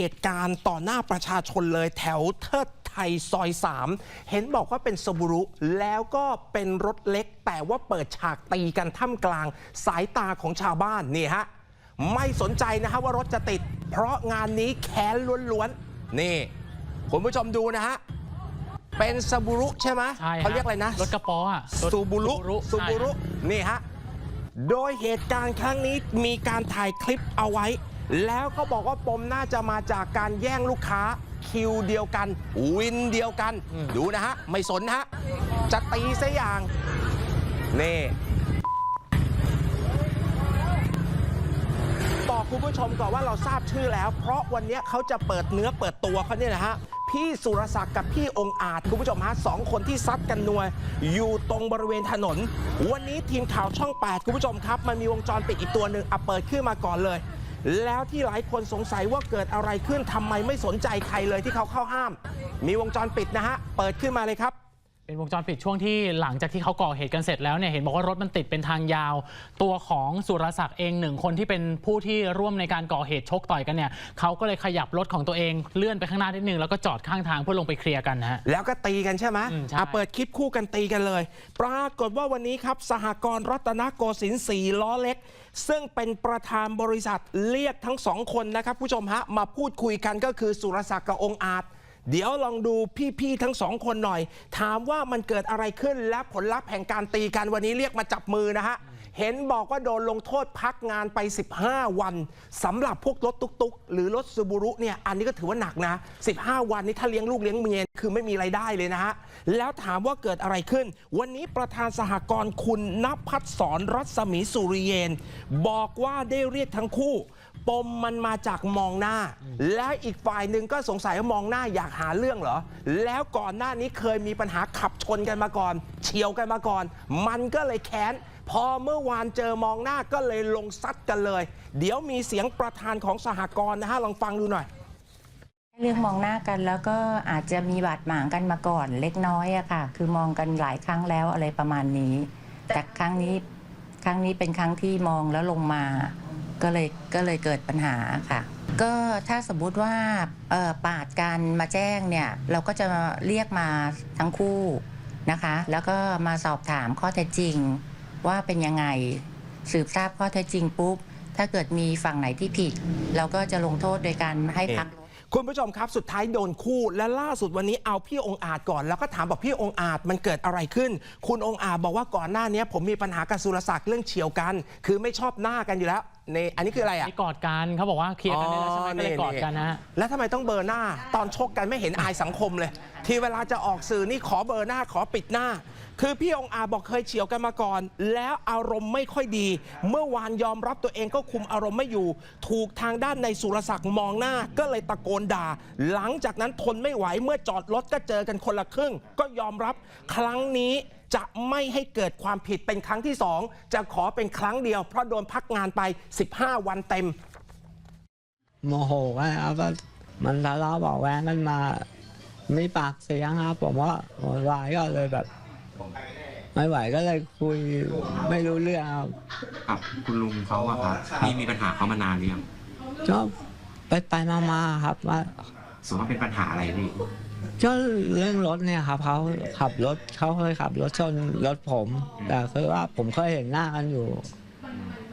เหตุการณ์ต่อหน้าประชาชนเลยแถวเทิดไทยซอย 3 เห็นบอกว่าเป็นสบุรุ แล้วก็เป็นรถเล็ก แต่ว่าเปิดฉากตีกันท่ามกลางสายตาของชาวบ้านนี่ฮะ ไม่สนใจนะฮะว่ารถจะติด เพราะงานนี้แค้นล้วนๆ นี่ คุณผู้ชมดูนะฮะ เป็นสบุรุใช่ไหมใช่ฮเขาเรียกอะไรนะ รถกระป๋ออะรถซูบูรุ Subaru ซูบูรุใช่ฮะนี่ฮะโดยเหตุการณ์ครั้งนี้มีการถ่ายคลิปเอาไว้ แล้วก็บอกว่าปมน่าจะมาจากการแย่งลูกค้าคิวเดียวกัน วินเดียวกัน ดูนะฮะ ไม่สนนะฮะ จะตีซะอย่าง นี่บอกคุณผู้ชมก่อนว่าเราทราบชื่อแล้ว เพราะวันนี้เขาจะเปิดเนื้อเปิดตัวเขาเนี่ยนะฮะพี่สุรศักดิ์กับพี่องค์อาจคุณผู้ชมฮะสองคนที่ซัดกันนัวอยู่ตรงบริเวณถนน วันนี้ทีมข่าวช่อง 8 คุณผู้ชมครับ มันมีวงจรปิดอีกตัวหนึ่งอะเปิดขึ้นมาก่อนเลย แล้วที่หลายคนสงสัยว่าเกิดอะไรขึ้นทำไมไม่สนใจใครเลยที่เขาเข้าห้าม มีวงจรปิดนะฮะ เปิดขึ้นมาเลยครับ เป็นวงจรปิดช่วงที่หลังจากที่เขาก่อเหตุกันเสร็จแล้วเนี่ยเห็นบอกว่ารถมันติดเป็นทางยาว ตัวของสุรศักดิ์เองหนึ่งคนที่เป็นผู้ที่ร่วมในการก่อเหตุชกต่อยกันเนี่ยเขาก็เลยขยับรถของตัวเองเลื่อนไปข้างหน้านิดนึงแล้วก็จอดข้างทางเพื่อลงไปเคลียร์กันนะฮะแล้วก็ตีกันใช่ไหมอืมใช่อะเปิดคลิปคู่กันตีกันเลย ปรากฏว่าวันนี้ครับ สหกรณ์รัตนโกสินทร์สีล้อเล็ก ซึ่งเป็นประธานบริษัทเรียกทั้งสองคนนะครับผู้ชมฮะมาพูดคุยกันก็คือสุรศักดิ์กับองค์อาจ เดี๋ยวลองดูพี่ๆทั้งสองคนหน่อย ถามว่ามันเกิดอะไรขึ้นและผลลัพธ์แห่งการตีกันวันนี้เรียกมาจับมือนะฮะ เห็นบอกว่าโดนลงโทษพักงานไป 15 วันสำหรับพวกรถตุ๊กๆ หรือรถซูบูรุเนี่ยอันนี้ก็ถือว่าหนักนะ 15 วันนี้ถ้าเลี้ยงลูกเลี้ยงเมียคือไม่มีไรายได้เลยนะฮะ แล้วถามว่าเกิดอะไรขึ้น วันนี้ประธานสหกรณ์คุณนภัสสรรัศมีสุริเยน บอกว่าได้เรียกทั้งคู่ ปมมันมาจากมองหน้า และอีกฝ่ายหนึ่งก็สงสัยว่ามองหน้าอยากหาเรื่องเหรอ แล้วก่อนหน้านี้เคยมีปัญหาขับชนกันมาก่อน เฉียวกันมาก่อน มันก็เลยแค้น พอเมื่อวานเจอมองหน้าก็เลยลงซัดกันเลย เดี๋ยวมีเสียงประธานของสหกรณ์นะฮะลองฟังดูหน่อย เรื่องมองหน้ากันแล้วก็อาจจะมีบาดหมางกันมาก่อนเล็กน้อยอะค่ะ คือมองกันหลายครั้งแล้วอะไรประมาณนี้ แต่ครั้งนี้ครั้งนี้เป็นครั้งที่มองแล้วลงมา ก็เลยก็เลยเกิดปัญหาค่ะ ก็ถ้าสมมุติว่าปาดกันมาแจ้งเนี่ย เราก็จะเรียกมาทั้งคู่นะคะ แล้วก็มาสอบถามข้อเท็จจริง ว่าเป็นยังไงสืบทราบข้อเท็จจริงปุ๊บ ถ้าเกิดมีฝั่งไหนที่ผิด เราก็จะลงโทษโดยการให้พักร คุณผู้ชมครับสุดท้ายโดนคู่และล่าสุดวันนี้เอาพี่องค์อาจก่อน แล้วก็ถามบอกพี่องค์อาจมันเกิดอะไรขึ้น คุณองค์อาจบอกว่าก่อนหน้านี้ผมมีปัญหากับสุรศักดิ์เรื่องเฉียวกัน คือไม่ชอบหน้ากันอยู่แล้วในอันนี้คืออะไรอะนี่กอดกันเขาบอกว่าเคลียร์กันได้แล้วใช่ไหมอ๋อก็เลยนี่กอดกันนะฮะ แล้วทำไมต้องเบอร์หน้า ตอนชกกันไม่เห็นอายสังคมเลย ที่เวลาจะออกสื่อนี่ขอเบอร์หน้าขอปิดหน้า คือพี่องอาจบอกเคยเฉียวกันมาก่อน แล้วอารมณ์ไม่ค่อยดี เมื่อวานยอมรับตัวเองก็คุมอารมณ์ไม่อยู่ ถูกทางด้านในสุรศักดิ์มองหน้าก็เลยตะโกนด่า หลังจากนั้นทนไม่ไหวเมื่อจอดรถก็เจอกันคนละครึ่ง ก็ยอมรับครั้งนี้จะไม่ให้เกิดความผิดเป็นครั้งที่สองจะขอเป็นครั้งเดียว เพราะโดนพักงานไป 15 วันเต็ม โมโหกันครับว่ามันทะเลาะเบาะแว้งกันมา มีปากเสียงครับ ผมว่าโวยวายก็เลยแบบ ไม่ไหวก็เลยคุยไม่รู้เรื่องครับกับคุณลุงเขาอะครับพี่มีปัญหาเขามานานหรือยังก็ไปไปมามาครับว่าสมมติว่าเป็นปัญหาอะไรพี่ก็เรื่องรถเนี่ยครับเขาขับรถเขาเคยขับรถชนรถผม แต่คือว่าผมเคยเห็นหน้ากันอยู่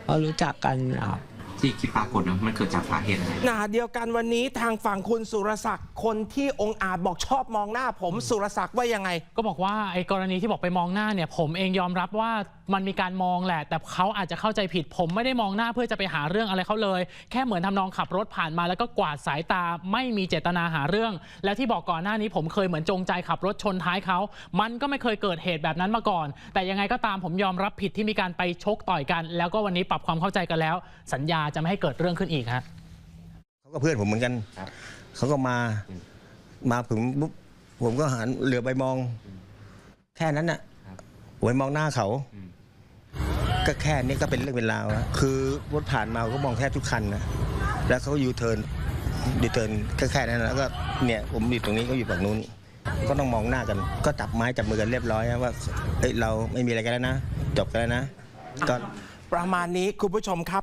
เขารู้จักกันครับ ที่คลิปปรากฏนะมันเกิดจากสาเหตุอะไร หนาเดียวกันวันนี้ทางฝั่งคุณสุรศักดิ์คนที่องค์อาจบอกชอบมองหน้าผมสุรศักดิ์ว่ายังไง ก็บอกว่าไอ้กรณีที่บอกไปมองหน้าเนี่ย ผมเองยอมรับว่ามันมีการมองแหละ แต่เขาอาจจะเข้าใจผิด ผมไม่ได้มองหน้าเพื่อจะไปหาเรื่องอะไรเขาเลย แค่เหมือนทำนองขับรถผ่านมาแล้วก็กวาดสายตาไม่มีเจตนาหาเรื่อง แล้วที่บอกก่อนหน้านี้ผมเคยเหมือนจงใจขับรถชนท้ายเขา มันก็ไม่เคยเกิดเหตุแบบนั้นมาก่อน แต่ยังไงก็ตามผมยอมรับผิดที่มีการไปชกต่อยกัน แล้วก็วันนี้ปรับความเข้าใจกันแล้ว สัญญาจะไม่ให้เกิดเรื่องขึ้นอีกฮะเขาก็เพื่อนผมเหมือนกันครับ เขาก็มามาถึงปุ๊บผมก็หันเหลือไปมอง แค่นั้นน่ะครับผมไปมองหน้าเขา อืม ก็แค่นี้ก็เป็นเรื่องเป็นราวแล้วคือรถผ่านมาก็มองแทบทุกคันนะแล้วเขาก็ยูเทิร์นยูเทิร์นก็แค่นั้นนะแล้วก็เนี่ยผมอยู่ตรงนี้ก็อยู่ฝั่งนู้น ก็ต้องมองหน้ากัน ก็จับไม้จับมือกันเรียบร้อยนะว่าเฮ้ยเราไม่มีอะไรกันแล้วนะจบกันแล้วนะก็ ประมาณนี้คุณผู้ชมครับ